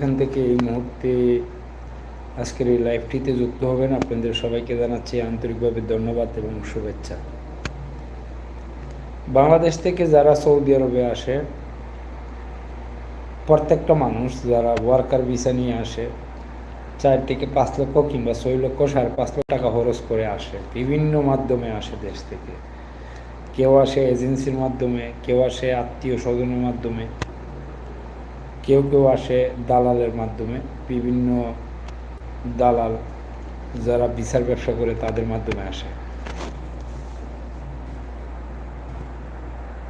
এখান থেকে এই মুহূর্তে আজকের এই লাইভটিতে যুক্ত হবেন। আপনাদের সবাইকে জানাচ্ছি আন্তরিকভাবে ধন্যবাদ এবং শুভেচ্ছা। বাংলাদেশ থেকে যারা সৌদি আরবে আসে, প্রত্যেকটা মানুষ যারা ওয়ার্কার ভিসা নিয়ে আসে, চার থেকে পাঁচ লক্ষ কিংবা ছয় লক্ষ, সাড়ে পাঁচ লক্ষ টাকা খরচ করে আসে। বিভিন্ন মাধ্যমে আসে দেশ থেকে। কেউ আসে এজেন্সির মাধ্যমে, কেউ আসে আত্মীয় স্বজনের মাধ্যমে। কেউ কেউ আসে দালালের মাধ্যমে। বিভিন্ন দালাল যারা বিচার ব্যবসা করে তাদের মাধ্যমে আসে।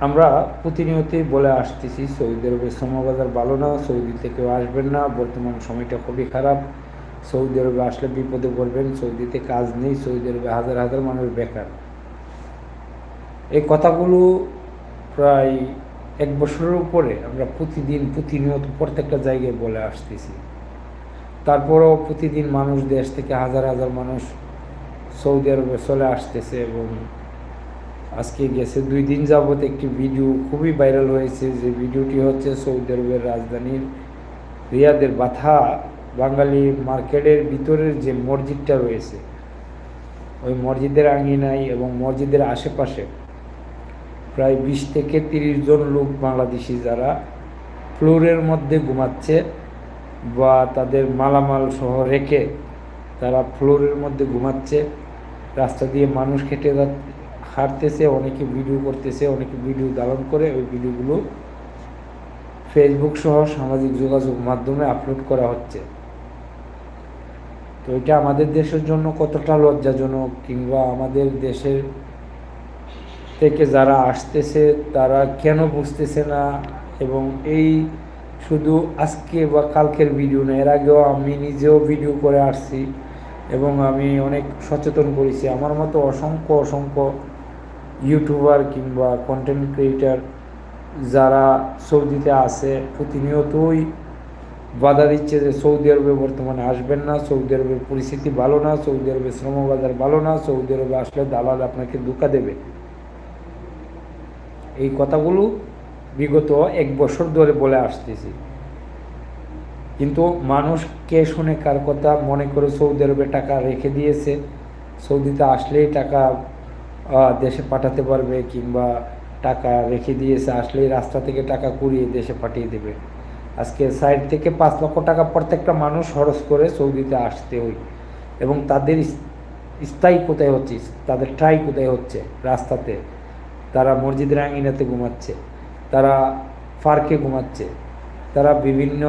আমরা প্রতিনিয়তই বলে আসতেছি সৌদি আরবের শ্রমবাজার ভালো না, সৌদিতে কেউ আসবেন না, বর্তমান সময়টা খুবই খারাপ। সৌদি আরবে আসলে বিপদে পড়বেন, সৌদিতে কাজ নেই সৌদি আরবে হাজার হাজার মানুষ বেকার। এই কথাগুলো প্রায় এক বছরের উপরে আমরা প্রতিদিন, প্রতিনিয়ত প্রত্যেকটা জায়গায় বলে আসতেছি। তারপরেও প্রতিদিন মানুষ দেশ থেকে হাজার হাজার মানুষ সৌদি আরবে চলে আসতেছে এবং আজকে গেছে দুই দিন যাবৎ একটি ভিডিও খুবই ভাইরাল হয়েছে, যে ভিডিওটি হচ্ছে সৌদি আরবের রাজধানীর রিয়াদের বাথা বাঙালি মার্কেটের ভিতরের যে মসজিদটা রয়েছে, ওই মসজিদের আঙিনায় এবং মসজিদের আশেপাশে প্রায় বিশ থেকে তিরিশ জন লোক বাংলাদেশি যারা ফ্লোরের মধ্যে ঘুমাচ্ছে বা তাদের মালামাল সহ রেখে তারা ফ্লোরের মধ্যে ঘুমাচ্ছে। রাস্তা দিয়ে মানুষ খেটে হাঁটতেছে, অনেকে ভিডিও করতেছে, অনেকে ভিডিও ধারণ করে, ওই ভিডিওগুলো ফেসবুক সহ সামাজিক যোগাযোগ মাধ্যমে আপলোড করা হচ্ছে। তো এটা আমাদের দেশের জন্য কতটা লজ্জাজনক কিংবা আমাদের দেশের থেকে যারা আসতেছে, তারা কেন বুঝতেছে না? এবং এই শুধু আজকে বা কালকের ভিডিও না, এর আগেও আমি নিজেও ভিডিও করে আসছি এবং আমি অনেক সচেতন করেছি। আমার মতো অসংখ্য অসংখ্য ইউটিউবার কিংবা কন্টেন্ট ক্রিয়েটার যারা সৌদিতে আছে, প্রতিনিয়তই বাধা দিচ্ছে যে সৌদি আরবে বর্তমানে আসবেন না, সৌদি আরবের পরিস্থিতি ভালো না, সৌদি আরবের শ্রমবাজার ভালো না, সৌদি আরবে আসলে দালাল আপনাকে ধোকা দেবে। এই কথাগুলো বিগত এক বছর ধরে বলে আসতেছি। কিন্তু মানুষ কে শুনে কার কথা? মনে করে সৌদি আরবে টাকা রেখে দিয়েছে। সৌদিতে আসলেই টাকা দেশে পাঠাতে পারবে কিংবা টাকা রেখে দিয়েছে, আসলেই রাস্তা থেকে টাকা কুড়িয়ে দেশে পাঠিয়ে দেবে। আজকে সাইড থেকে পাঁচ লক্ষ টাকা প্রত্যেকটা মানুষ খরচ করে সৌদিতে আসতে হই এবং তাদের স্থায়ী কোথায় হচ্ছে? তাদের ট্রাই কোথায় হচ্ছে? রাস্তাতে। তারা মসজিদের আঙিনাতে ঘুমাচ্ছে, তারা পার্কে ঘুমাচ্ছে, তারা বিভিন্ন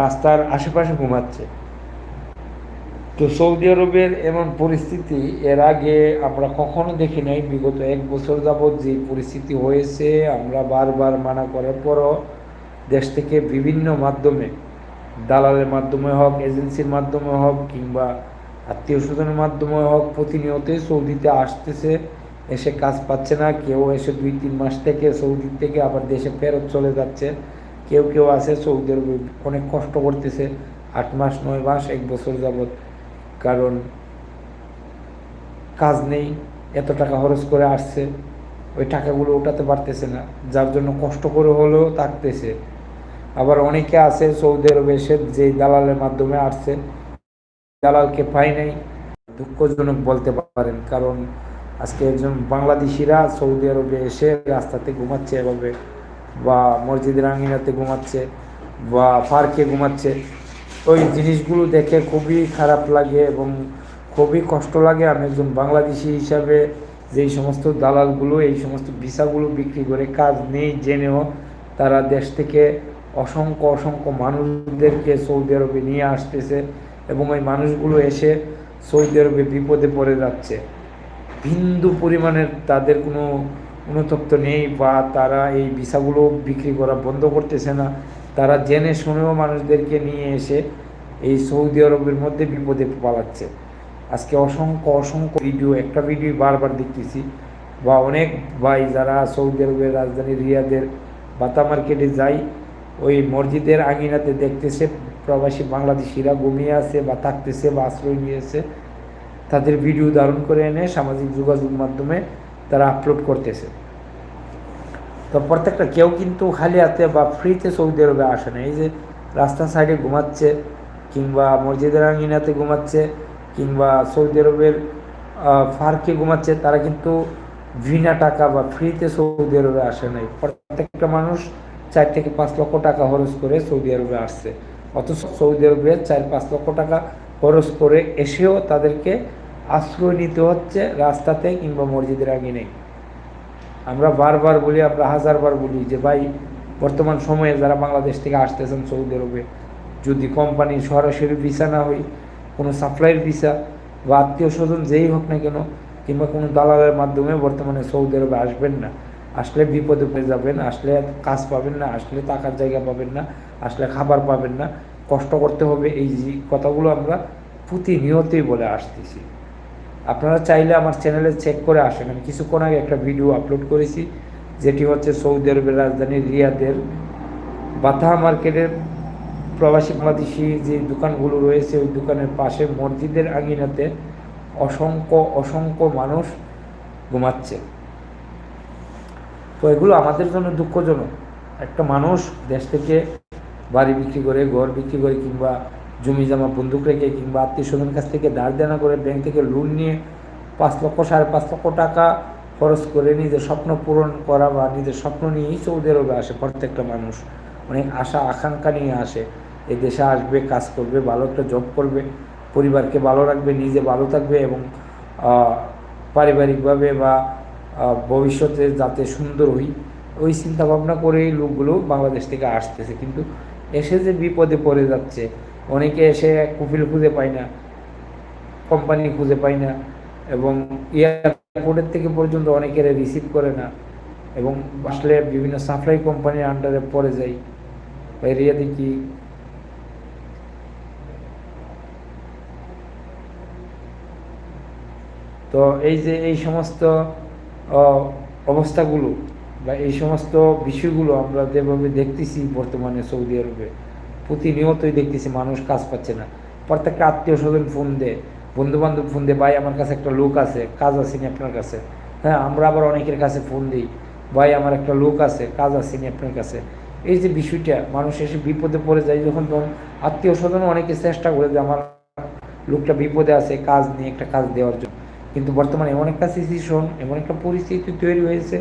রাস্তার আশেপাশে ঘুমাচ্ছে। তো সৌদি আরবের এমন পরিস্থিতি, এর আগে আমরা কখনো দেখি নাই, বিগত এক বছর যাবৎ যে পরিস্থিতি হয়েছে, আমরা বারবার মানা করার পরও দেশ থেকে বিভিন্ন মাধ্যমে, দালালের মাধ্যমে হোক, এজেন্সির মাধ্যমে হোক, কিংবা আত্মীয় স্বজনের মাধ্যমে হোক, প্রতিনিয়তই সৌদিতে আসতেছে এসে কাজ পাচ্ছে না, কেউ এসে দুই তিন মাস থেকে সৌদি থেকে আবার দেশে ফেরত চলে যাচ্ছে। কেউ কেউ আছে সৌদি আরবে অনেক কষ্ট করতেছে, আট মাস, নয় মাস, এক বছর যাবৎ। কারণ কাজ নেই, এত টাকা খরচ করে আসছে, ওই টাকাগুলো ওঠাতে পারতেছে না, যার জন্য কষ্ট করে হলেও থাকতেছে। আবার অনেকে আছে, সৌদি আরবে এসে যে দালালের মাধ্যমে আসছে, দালালকে পাই নাই, দুঃখজনক বলতে পারেন, কারণ আজকে একজন বাংলাদেশিরা সৌদি আরবে এসে রাস্তাতে ঘুমাচ্ছে এভাবে, বা মসজিদের আঙিনাতে ঘুমাচ্ছে, বা পার্কে ঘুমাচ্ছে। ওই জিনিসগুলো দেখে খুবই খারাপ লাগে এবং খুবই কষ্ট লাগে। আমি একজন বাংলাদেশি হিসাবে যেই সমস্ত দালালগুলো, এই সমস্ত ভিসাগুলো বিক্রি করে কাজ নেই জেনেও তারা দেশ থেকে অসংখ্য অসংখ্য মানুষদেরকে সৌদি আরবে নিয়ে আসতেছে এবং ওই মানুষগুলো এসে সৌদি আরবে বিপদে পড়ে যাচ্ছে। বিন্দু পরিমাণের তাদের কোনো অনুতপ্ত নেই বা তারা এই ভিসাগুলো বিক্রি করা বন্ধ করতেছে না। তারা জেনে শুনেও মানুষদেরকে নিয়ে এসে এই সৌদি আরবের মধ্যে বিপদে পালাচ্ছে। আজকে অসংখ্য অসংখ্য ভিডিও, একটা ভিডিও বারবার দেখতেছি বা অনেক ভাই যারা সৌদি আরবের রাজধানী রিয়াদের বাতা মার্কেটে যাই, ওই মসজিদের আঙিনাতে দেখতেছে, প্রবাসী বাংলাদেশিরা ঘুমিয়ে আছে বা থাকতেছে বা আশ্রয় নিয়েছে। তাদের ভিডিও ধারণ করে এনে সামাজিক যোগাযোগ মাধ্যমে তারা আপলোড করতেছে। তো প্রত্যেকটা কেউ কিন্তু খালি হাতে বা ফ্রিতে সৌদি আরবে আসে না। এই যে রাস্তার সাইডে ঘুমাচ্ছে কিংবা মসজিদের আঙ্গিনাতে ঘুমাচ্ছে কিংবা সৌদি আরবের ফার্কে ঘুমাচ্ছে, তারা কিন্তু বিনা টাকা বা ফ্রিতে সৌদি আরবে আসে নাই। প্রত্যেকটা মানুষ চার থেকে পাঁচ লক্ষ টাকা খরচ করে সৌদি আরবে আসছে। অথচ সৌদি আরবে চার পাঁচ লক্ষ টাকা খরচ করে এসেও তাদেরকে আশ্রয় নিতে হচ্ছে রাস্তাতে কিংবা মসজিদের আঙিনায় আমরা বারবার বলি, আমরা হাজারবার বলি যে, ভাই, বর্তমান সময়ে যারা বাংলাদেশ থেকে আসতেছেন সৌদি আরবে, যদি কোম্পানি সরাসরি ভিসা না হয়, কোনো সাপ্লাইয়ের ভিসা বা আত্মীয় স্বজন যেই হোক না কেন, কিংবা কোনো দালালের মাধ্যমে বর্তমানে সৌদি আরবে আসবেন না, আসলে বিপদে পড়ে যাবেন, আসলে কাজ পাবেন না, আসলে টাকার জায়গা পাবেন না, আসলে খাবার পাবেন না কষ্ট করতে হবে, এই কথাগুলো আমরা প্রতিনিয়তই বলে আসতেছি। আপনারা চাইলে আমার চ্যানেলে চেক করে আসেন। আমি কিছুক্ষণ আগে একটা ভিডিও আপলোড করেছি, যেটি হচ্ছে সৌদি আরবের রাজধানী রিয়াদের বাথা মার্কেটের প্রবাসী বাংলাদেশি যে দোকানগুলো রয়েছে, ওই দোকানের পাশে মসজিদের আঙিনাতে অসংখ্য অসংখ্য মানুষ ঘুমাচ্ছে। তো এগুলো আমাদের জন্য দুঃখজনক। একটা মানুষ দেশ থেকে বাড়ি বিক্রি করে, ঘর বিক্রি করে কিংবা জমি জমা বন্দুক রেখে কিংবা আত্মীয় স্বজন কাছ থেকে ধার দেনা করে ব্যাংক থেকে লোন নিয়ে পাঁচ লক্ষ, সাড়ে পাঁচ লক্ষ টাকা খরচ করে নিজের স্বপ্ন পূরণ করা বা নিজের স্বপ্ন নিয়েই সৌদি আরবে আসে প্রত্যেকটা মানুষ। অনেক আশা, আকাঙ্ক্ষা নিয়ে আসে। এই দেশে আসবে, কাজ করবে, ভালো একটা জব করবে, পরিবারকে ভালো রাখবে, নিজে ভালো থাকবে এবং পারিবারিকভাবে বা ভবিষ্যতে যাতে সুন্দর হই, ওই চিন্তা ভাবনা করেই লোকগুলো বাংলাদেশ থেকে আসতেছে। কিন্তু এসে যে বিপদে পড়ে যাচ্ছে, অনেকে এসে কুফিল খুঁজে পায় না কোম্পানি খুঁজে পায় না এবং এয়ারপোর্টের থেকে পর্যন্ত অনেকের রিসিভ করে না এবং আসলে বিভিন্ন সাপ্লাই কোম্পানির আন্ডারে পড়ে যায়। এরিয়া দেখি তো এই যে এই সমস্ত অবস্থাগুলো বা এই সমস্ত বিষয়গুলো আমরা যেভাবে দেখতেছি বর্তমানে সৌদি আরবে, প্রতিনিয়তই দেখতেছি, মানুষ কাজ পাচ্ছে না। প্রত্যেকটা আত্মীয় স্বজন ফোন দেয় বন্ধু বান্ধব ফোন দেয়, ভাই, আমার কাছে একটা লোক আছে, কাজ আসেনি আপনার কাছে? হ্যাঁ আমরা আবার অনেকের কাছে ফোন দিই, ভাই, আমার একটা লোক আছে, কাজ আসেনি আপনার কাছে? এই যে বিষয়টা, মানুষ এসে বিপদে পড়ে যায় যখন তখন আত্মীয় স্বজনও অনেকে চেষ্টা করে যে, আমার লোকটা বিপদে আছে, কাজ নিয়ে একটা কাজ দেওয়ার জন্য। কিন্তু বর্তমানে এমন একটা সিচুয়েশন এমন একটা পরিস্থিতি তৈরি হয়েছে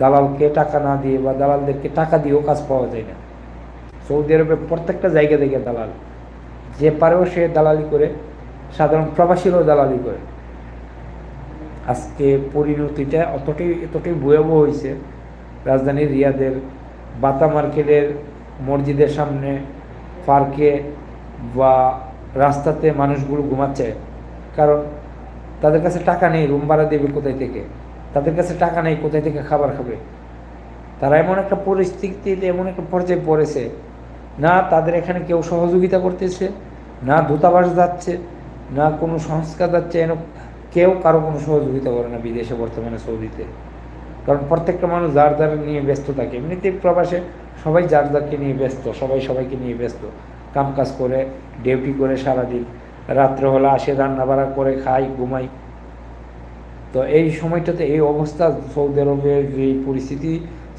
দালালকে টাকা না দিয়ে বা দালালদেরকে টাকা দিয়েও কাজ পাওয়া যায় না। সৌদি আরবে প্রত্যেকটা জায়গা থেকে দালাল, যে পারেও সে দালালি করে, সাধারণ প্রবাসীরাও দালালি করে। আজকে পরিণতিটা অতটাই, এতটাই ভয়াবহ হয়েছে। রাজধানীর রিয়াদের বাতা মার্কেটের মসজিদের সামনে পার্কে বা রাস্তাতে মানুষগুলো ঘুমাচ্ছে, কারণ তাদের কাছে টাকা নেই, রুম ভাড়া দেবে কোথায় থেকে? তাদের কাছে টাকা নেই, কোথায় থেকে খাবার খাবে? তারা এমন একটা পরিস্থিতিতে, এমন একটা পর্যায়ে পড়েছে। না তাদের এখানে কেউ সহযোগিতা করতেছে, না দূতাবাস যাচ্ছে, না কোনো সংস্থা যাচ্ছে, এন কেউ কারও কোনো সহযোগিতা করে না বিদেশে, বর্তমানে সৌদিতে। কারণ প্রত্যেকটা মানুষ যার যার নিয়ে ব্যস্ত থাকে। এমনিতে প্রবাসে সবাই যার যারকে নিয়ে ব্যস্ত, সবাই সবাইকে নিয়ে ব্যস্ত। কাম কাজ করে, ডিউটি করে সারাদিন। রাত্রে হলে আসে রান্না বাড়া করে খাই ঘুমাই তো এই সময়টাতে এই অবস্থা, সৌদি আরবের যে পরিস্থিতি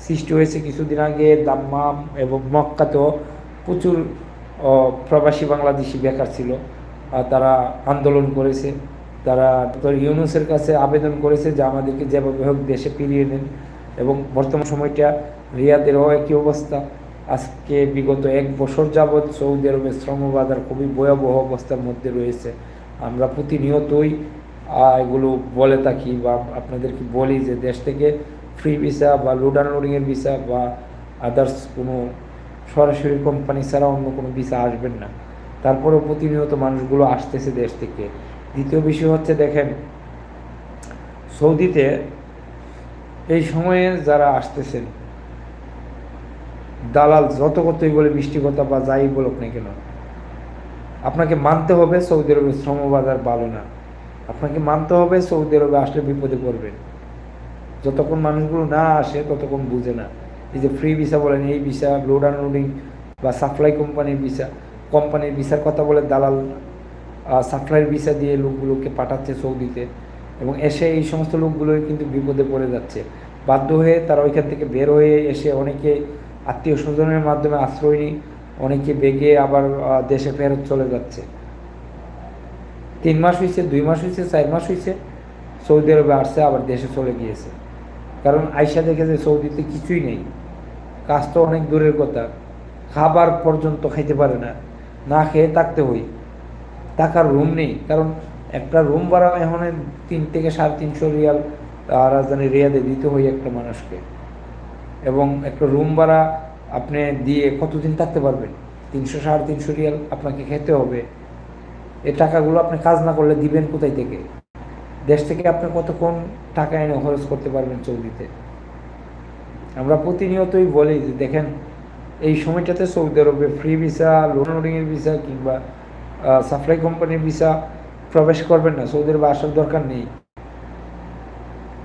সৃষ্টি হয়েছে কিছুদিন আগে, দাম্মাম এবং মক্কাতেও প্রচুর প্রবাসী বাংলাদেশি বেকার ছিল। তারা আন্দোলন করেছে। তারা ইউনুসের কাছে আবেদন করেছে যে আমাদেরকে যেভাবে হোক দেশে ফিরিয়ে নেন। এবং বর্তমান সময়টা রিয়াদেরও একই অবস্থা। আজকে বিগত এক বছর যাবৎ সৌদি আরবের শ্রম বাজার খুবই ভয়াবহ অবস্থার মধ্যে রয়েছে। আমরা প্রতিনিয়তই এগুলো বলে থাকি বা আপনাদেরকে বলি যে দেশ থেকে ফ্রি ভিসা বা লোড আনলোডিংয়ের ভিসা বা আদার্স কোনো সরাসরি কোম্পানি ছাড়া অন্য কোনো ভিসা আসবেন না। তারপরেও প্রতিনিয়ত মানুষগুলো আসতেছে দেশ থেকে। দ্বিতীয় বিষয় হচ্ছে দেখেন, সৌদিতে এই সময়ে যারা আসতেছেন, দালাল যত কতই বলে মিষ্টি কথা বা যাই বলুক না কেন, আপনাকে মানতে হবে সৌদি আরবের শ্রমবাজার ভালো না। আপনাকে মানতে হবে, সৌদি আরবে আসলে বিপদে পড়বেন। যতক্ষণ মানুষগুলো না আসে, ততক্ষণ বুঝে না। এই যে ফ্রি ভিসা বলেন, এই ভিসা লোড আনলোডিং বা সাপ্লাই কোম্পানির ভিসা কোম্পানির ভিসার কথা বলে দালাল সাপ্লাইয়ের ভিসা দিয়ে লোকগুলোকে পাঠাচ্ছে সৌদিতে। এবং এসে এই সমস্ত লোকগুলোই কিন্তু বিপদে পড়ে যাচ্ছে। বাধ্য হয়ে তারা ওইখান থেকে বের হয়ে এসে অনেকে আত্মীয় স্বজনের মাধ্যমে আশ্রয় নিই অনেকে বেগে আবার দেশে ফেরত চলে যাচ্ছে। তিন মাস হয়েছে দুই মাস হয়েছে চার মাস হয়েছে সৌদি আরবে আসছে, আবার দেশে চলে গিয়েছে। কারণ আইসা দেখে যে সৌদিতে কিছুই নেই। কাজ তো অনেক দূরের কথা। খাবার পর্যন্ত খাইতে পারে না। না খেয়ে থাকতে হই। থাকার রুম নেই। কারণ একটা রুম ভাড়া এখন তিন থেকে সাড়ে তিনশো রিয়াল রাজধানী রিয়াদে দিতে হয় একটা মানুষকে। এবং একটা রুম ভাড়া আপনি দিয়ে কতদিন থাকতে পারবেন? তিনশো, সাড়ে তিনশো রিয়াল আপনাকে খেতে হবে। এই টাকাগুলো আপনি কাজ না করলে দিবেন কোথায় থেকে? দেশ থেকে আপনি কতক্ষণ টাকা এনে খরচ করতে পারবেন সৌদিতে? আমরা প্রতিনিয়তই বলি যে দেখেন, এই সময়টাতে সৌদি আরবে ফ্রি ভিসা লোন ভিসা কিংবা সাপ্লাই কোম্পানির ভিসা প্রবেশ করবেন না, সৌদি আরবে আসার দরকার নেই।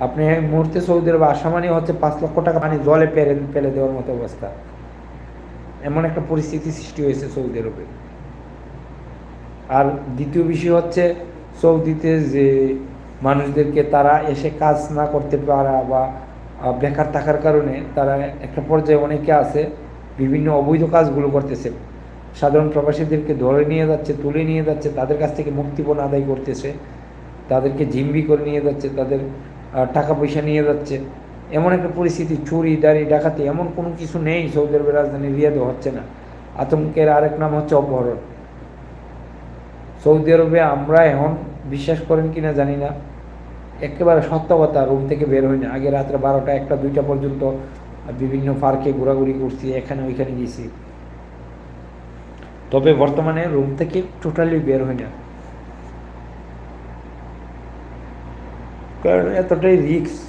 আপনি এই মুহূর্তে সৌদি আরবে আসা মানে হচ্ছে পাঁচ লক্ষ টাকা পানি জলে পেরে, ফেলে দেওয়ার মতো অবস্থা। এমন একটা পরিস্থিতি সৃষ্টি হয়েছে সৌদি আরবে। আর দ্বিতীয় বিষয় হচ্ছে সৌদিতে যে মানুষদেরকে তারা এসে কাজ না করতে পারা বা বেকার থাকার কারণে তারা একটা পর্যায়ে অনেকে আছে, বিভিন্ন অবৈধ কাজগুলো করতেছে। সাধারণ প্রবাসীদেরকে ধরে নিয়ে যাচ্ছে, তুলে নিয়ে যাচ্ছে, তাদের কাছ থেকে মুক্তিপণ আদায় করতেছে, তাদেরকে জিম্বি করে নিয়ে যাচ্ছে, তাদের টাকা পয়সা নিয়ে যাচ্ছে। এমন একটা পরিস্থিতি, চুরি দাড়ি ডাকাতি, এমন কোনো কিছু নেই সৌদি আরবের রাজধানী, রিয়াদে হচ্ছে না। আতঙ্কের আরেক নাম হচ্ছে অপহরণ। সৌদি আরবে আমরা এখন বিশ্বাস করেন কিনা জানি না। একেবারে সত্য কথা রুম থেকে বের হই না। আগে রাত্রে বারোটা, একটা, দুইটা পর্যন্ত বিভিন্ন পার্কে ঘোরাঘুরি করছি, এখানে ওইখানে গেছি। তবে বর্তমানে রুম থেকে টোটালি বের হই না। কারণ এতটাই রিক্স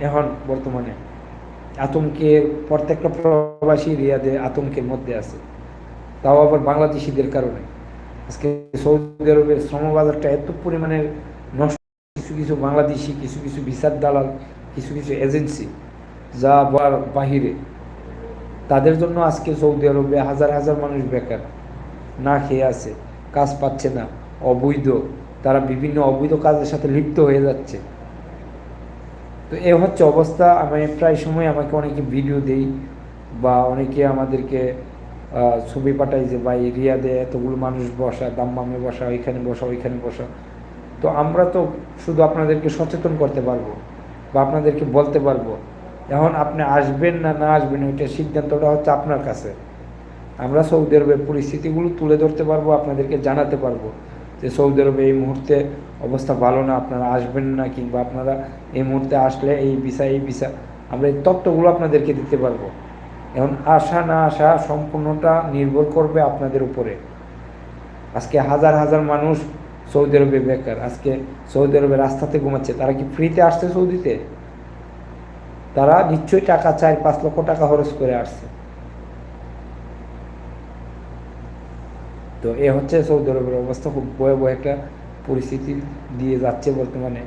এখন বর্তমানে। আতঙ্কের প্রত্যেকটা প্রবাসী রিয়াদে আতঙ্কের মধ্যে আছে। তাও আবার বাংলাদেশিদের কারণে। আজকে সৌদি আরবের শ্রমবাজারটা এত পরিমাণের নষ্ট, কিছু কিছু বাংলাদেশি, কিছু কিছু ভিসার দালাল, কিছু কিছু এজেন্সি যা বাহিরে, তাদের জন্য আজকে সৌদি আরবে হাজার হাজার মানুষ বেকার, না খেয়ে আছে, কাজ পাচ্ছে না, অবৈধ, তারা বিভিন্ন অবৈধ কাজের সাথে লিপ্ত হয়ে যাচ্ছে। তো এ হচ্ছে অবস্থা, আমি প্রায় সময় আমাকে অনেকে ভিডিও দেই বা অনেকে আমাদেরকে ছবি পাঠাই যে ভাই, রিয়াদে এতগুলো মানুষ বসা, দাম্মামে বসা, ওইখানে বসা ওইখানে বসা। তো আমরা তো শুধু আপনাদেরকে সচেতন করতে পারব বা আপনাদেরকে বলতে পারব, এখন আপনি আসবেন না না আসবেন, ওইটা সিদ্ধান্তটা হচ্ছে আপনার কাছে। আমরা সৌদি আরবের পরিস্থিতিগুলো তুলে ধরতে পারব, আপনাদেরকে জানাতে পারব যে সৌদি আরবে এই মুহূর্তে অবস্থা ভালো না, আপনারা আসবেন না কিংবা আপনারা এই মুহূর্তে আসলে এই ভিসা এই ভিসা, আমরা এই তথ্যগুলো আপনাদেরকে দিতে পারব। এখন আসা না আসা সম্পূর্ণটা নির্ভর করবে আপনাদের উপরে। আজকে হাজার হাজার মানুষ সৌদি আরবে বেকার। আজকে সৌদি আরবে রাস্তাতে ঘুমাচ্ছে। তারা কি ফ্রিতে আসছে সৌদিতে? তারা নিশ্চয়ই টাকা চার পাঁচ লক্ষ টাকা খরচ করে আসছে। তো এ হচ্ছে সৌদি আরবের অবস্থা। খুব ভয়াবহ একটা পরিস্থিতি দিয়ে যাচ্ছে বর্তমানে।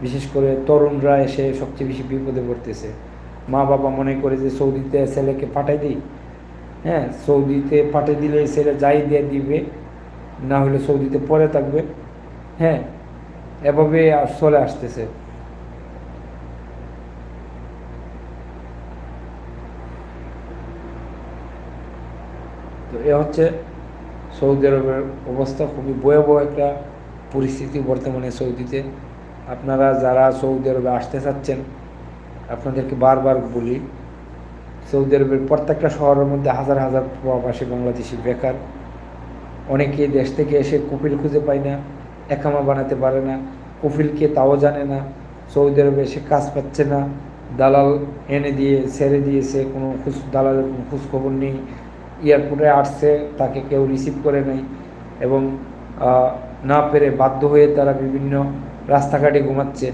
বিশেষ করে তরুণরা এসে সবচেয়ে বেশি বিপদে পড়তেছে। মা বাবা মনে করে যে সৌদিতে ছেলেকে পাঠাই দিই হ্যাঁ সৌদিতে পাঠিয়ে দিলে ছেলে যাই দিয়ে দিবে, না হলে সৌদিতে পরে থাকবে হ্যাঁ এভাবে চলে আসতেছে। তো এ হচ্ছে সৌদি আরবের অবস্থা, খুবই ভয়াবহ একটা পরিস্থিতি বর্তমানে সৌদিতে। আপনারা যারা সৌদি আরবে আসতে চাচ্ছেন আপনাদেরকে বারবার বলি, সৌদি আরবের প্রত্যেকটা শহরের মধ্যে হাজার হাজার প্রবাসী বাংলাদেশি বেকার। অনেকে দেশ থেকে এসে কপিল খুঁজে পায় না, একামা বানাতে পারে না কপিলকে তাও জানে না, সৌদি আরবে এসে কাজ পাচ্ছে না, দালাল এনে দিয়ে, ছেড়ে দিয়েছে, কোনো খোঁজ, দালালের কোনো খোঁজ খবর নেই, এয়ারপোর্টে আসছে, তাকে কেউ রিসিভ করে নেই এবং না পেরে বাধ্য হয়ে তারা বিভিন্ন রাস্তাঘাটে ঘুমাচ্ছে,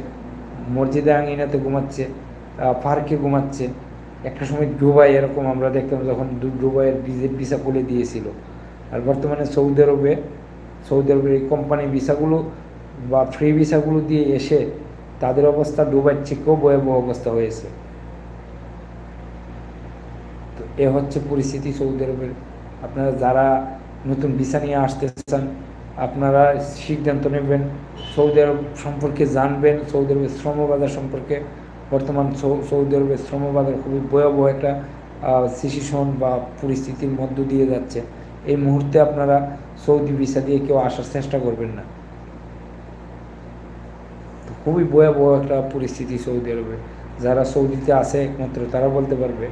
মসজিদে আঙিনাতে ঘুমাচ্ছে। পার্কে ঘুমাচ্ছে। একটা সময় দুবাই এরকম আমরা দেখতাম যখন দুবাইয়ের ভিসা খুলে দিয়েছিল। আর বর্তমানে সৌদি আরবে, সৌদি আরবের এই কোম্পানি ভিসাগুলো বা ফ্রি ভিসাগুলো দিয়ে এসে তাদের অবস্থা দুবাইয়ের থেকেও ভয়াবহ অবস্থা হয়েছে। তো এ হচ্ছে পরিস্থিতি সৌদি আরবের। আপনারা যারা নতুন ভিসা নিয়ে আসতে চান আপনারা সিদ্ধান্ত নেবেন, সৌদি আরব সম্পর্কে জানবেন, সৌদি আরবের শ্রমবাজার সম্পর্কে। বর্তমান সৌদি আরবের শ্রমবাজার খুবই ভয়াবহ একটা সিচুয়েশন বা পরিস্থিতির মধ্য দিয়ে যাচ্ছে। এই মুহূর্তে আপনারা সৌদি ভিসা দিয়ে কেউ আসার চেষ্টা করবেন না। খুবই ভয়াবহ একটা পরিস্থিতি সৌদি আরবে। যারা সৌদিতে আছে একমাত্র, তারা বলতে পারবে।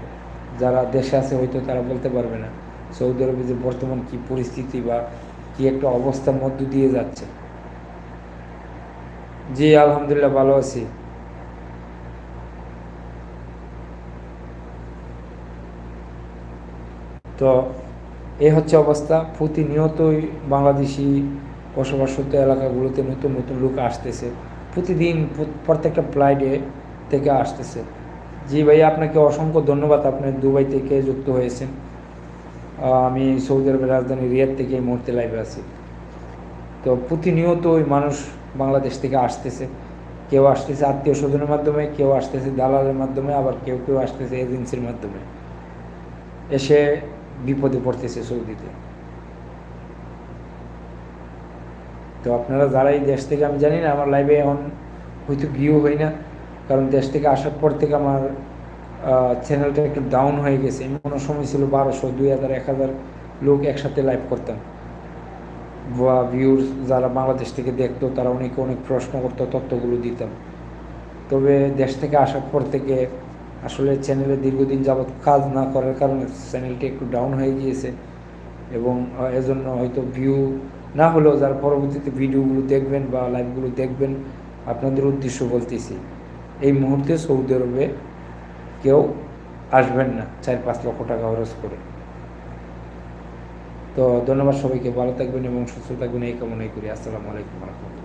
যারা দেশে আছে হয়তো তারা বলতে পারবে না। সৌদি আরবে যে বর্তমান কি পরিস্থিতি বা কি একটা অবস্থার মধ্য দিয়ে যাচ্ছে। জি, আলহামদুলিল্লাহ, ভালো আছি। তো এই হচ্ছে অবস্থা। প্রতিনিয়তই বাংলাদেশি বসবাসরত এলাকাগুলোতে নতুন নতুন লোক আসতেছে। প্রতিদিন প্রত্যেকটা ফ্লাইটে থেকে আসতেছে। জি ভাই, আপনাকে অসংখ্য ধন্যবাদ। আপনি দুবাই থেকে যুক্ত হয়েছেন। আমি সৌদি আরবের রাজধানী রিয়াদ থেকে এই মুহূর্তে লাইভে আছি। তো প্রতিনিয়তই মানুষ বাংলাদেশ থেকে আসতেছে। কেউ আসতেছে আত্মীয় স্বজনের মাধ্যমে, কেউ আসতেছে দালালের মাধ্যমে, আবার কেউ কেউ আসতেছে এজেন্সির মাধ্যমে। এসে বিপদে পড়তেছে সৌদিতে। তো আপনারা যারা এই দেশ থেকে, আমি জানি না, আমার লাইভে এখন হয়তো ভিউ হয় না, কারণ দেশ থেকে আসার পর থেকে আমার চ্যানেলটা একটু ডাউন হয়ে গেছে। এমন সময় ছিল বারোশো, দুই হাজার, এক হাজার লোক একসাথে লাইভ করতাম। বা ভিউর্স যারা বাংলাদেশ থেকে দেখতো, তারা অনেকে অনেক প্রশ্ন করতো, তথ্যগুলো দিতাম। তবে দেশ থেকে আসার পর থেকে আসলে চ্যানেলে দীর্ঘদিন যাবৎ কাজ না করার কারণে চ্যানেলটি একটু ডাউন হয়ে গিয়েছে এবং এজন্য হয়তো ভিউ না হলেও যারা পরবর্তীতে ভিডিওগুলো দেখবেন বা লাইভগুলো দেখবেন, আপনাদের উদ্দেশ্য বলতেছি, এই মুহূর্তে সৌদি আরবে কেউ আসবেন না চার পাঁচ লক্ষ টাকা খরচ করে। তো ধন্যবাদ সবাইকে, ভালো থাকবেন এবং সুস্থ থাকবেন, এই কামনাই করি। আসসালামু আলাইকুম রহমতুল্লাহ।